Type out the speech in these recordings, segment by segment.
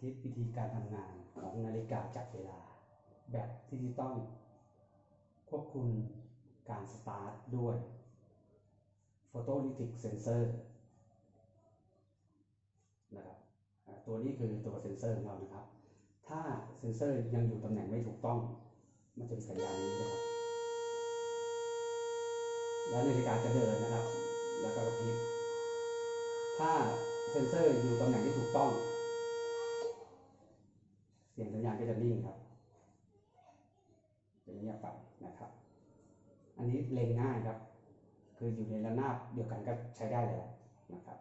ธิตวิธีการทำงานของนาฬิกาจับเวลา แบบดิจิตอลควบคุมการสตาร์ทด้วย Photolytic Sensor นะครับตัวนี้คือตัวเซนเซอร์ของเรานะครับ ถ้าเซนเซอร์ยังอยู่ตำแหน่งไม่ถูกต้อง มันจะมีสัญญาณนี้นะครับ แล้วนาฬิกาจะเดินนะครับ แล้วก็กระพริบถ้าเซนเซอร์อยู่ตำแหน่งที่ถูกต้อง สียงสัญญาณก็จะนิ่งครับจะเงียบไปนะครับ อันนี้เล็งง่ายครับ คืออยู่ในระนาบเดียวกันก็ใช้ได้แล้วนะครับ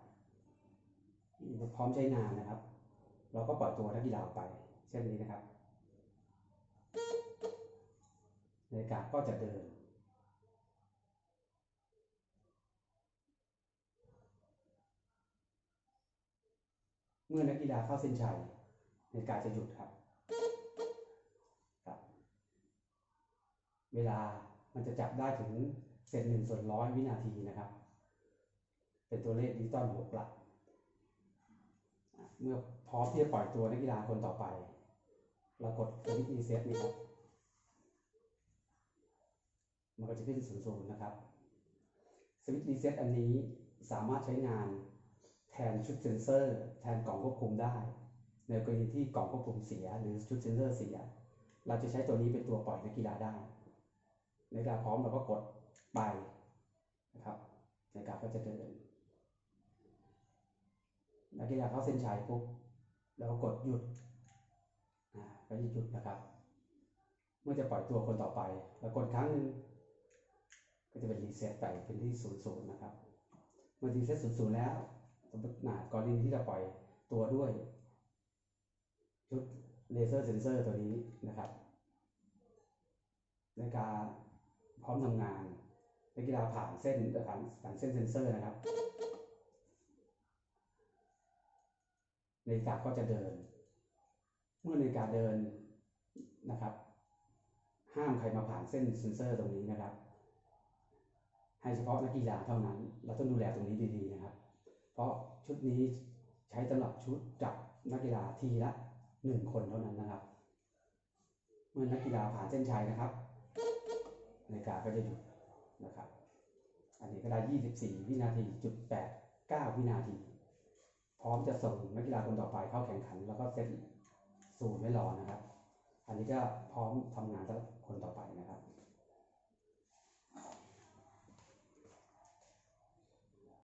พร้อมใช้งานนะครับ เราก็ปล่อยตัวนักกีฬาไป เช่นนี้นะครับนาฬิกาก็จะเดิน เมื่อนักกีฬาเข้าเส้นชัยนาฬิกาจะหยุดครับ เวลามันจะจับได้ถึงเศษหนึ่งส่วนร้อยวินาทีนะครับ เป็นตัวเลขดิจิตอลหกหลัก เมื่อพร้อมที่จะปล่อยตัวนักกีฬาคนต่อไป เรากดสวิตช์รีเซ็ตนี่ครับ มันก็จะขึ้นศูนย์ศูนย์นะครับ สวิตช์รีเซ็ตอันนี้สามารถใช้งานแทนชุดเซนเซอร์ แทนกล่องควบคุมได้ ในกรณีที่กล่องควบคุมเสีย หรือชุดเซนเซอร์เสีย เราจะใช้ตัวนี้เป็นตัวปล่อยนักกีฬาได้ นเวลาพร้อมเราก็กดไปนะครับนาฬิกาก็จะเดินนักกีฬาเข้าเส้นชัยปุ๊บเราก็กดหยุดอ่าก็จะหยุดนะครับ เมื่อจะปล่อยตัวคนต่อไปเรากดครั้งหนึ่งก็จะเป็นรีเซ็ตไปเป็นที่ศูนย์ศูนย์นะครับเมื่อรีเซ็ตศูนย์ศูนย์แล้วสมมติหนากรณีที่จะปล่อยตัวด้วยชุดเลเซอร์เซนเซอร์ตัวนี้นะครับในการ พร้อมทำงานนักกีฬาผ่านเส้นผ่านผ่านเส้นเซนเซอร์นะครับนาฬิกาก็จะเดิน เมื่อนาฬิกาเดินนะครับ ห้ามใครมาผ่านเส้นเซนเซอร์ตรงนี้นะครับ ให้เฉพาะนักกีฬาเท่านั้น เราต้องดูแลตรงนี้ดีๆนะครับ เพราะชุดนี้ใช้สำหรับชุดจับนักกีฬาทีละหนึ่งคนเท่านั้นนะครับ เมื่อนักกีฬาผ่านเส้นชัยนะครับ นาฬิกาก็จะหยุดนะครับ อันนี้ก็ได้24 วินาทีจุด89 วินาที พร้อมจะส่งนักกีฬาคนต่อไปเข้าแข่งขัน แล้วก็เซตศูนย์ไม่รอนะครับ อันนี้ก็พร้อมทำงานสำหรับคนต่อไปนะครับ